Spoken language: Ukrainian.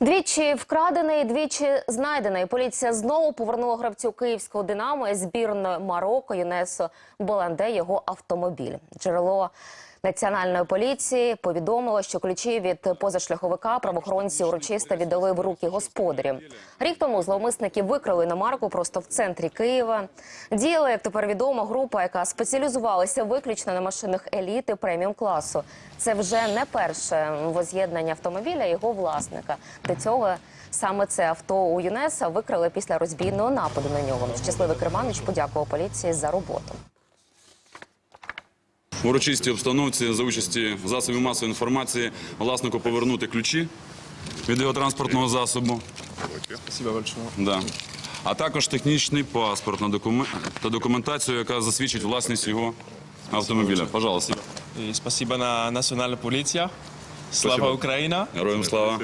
Двічі вкрадений, двічі знайдений. Поліція знову повернула гравцю київського динамо збірної Марокко Юнесо Боланде його автомобіль. Джерело національної поліції повідомило, що ключі від позашляховика правоохоронці урочисто віддали в руки господарів. Рік тому зловмисники викрали іномарку просто в центрі Києва. Діяла, як тепер відомо, група, яка спеціалізувалася виключно на машинах еліти преміум класу. Це вже не перше воз'єднання автомобіля його власника. До цього саме це авто у ЮНЕСа викрали після розбійного нападу на нього. Щасливий Керманич подякував поліції за роботу. В урочистій обстановці за участі засобів масової інформації власнику повернути ключі від його транспортного засобу. Да. А також технічний паспорт на документ та документацію, яка засвідчить власність його автомобіля. Пожалуйста. Спасибо на национальная полиция. Слава. Украина. Героям слава.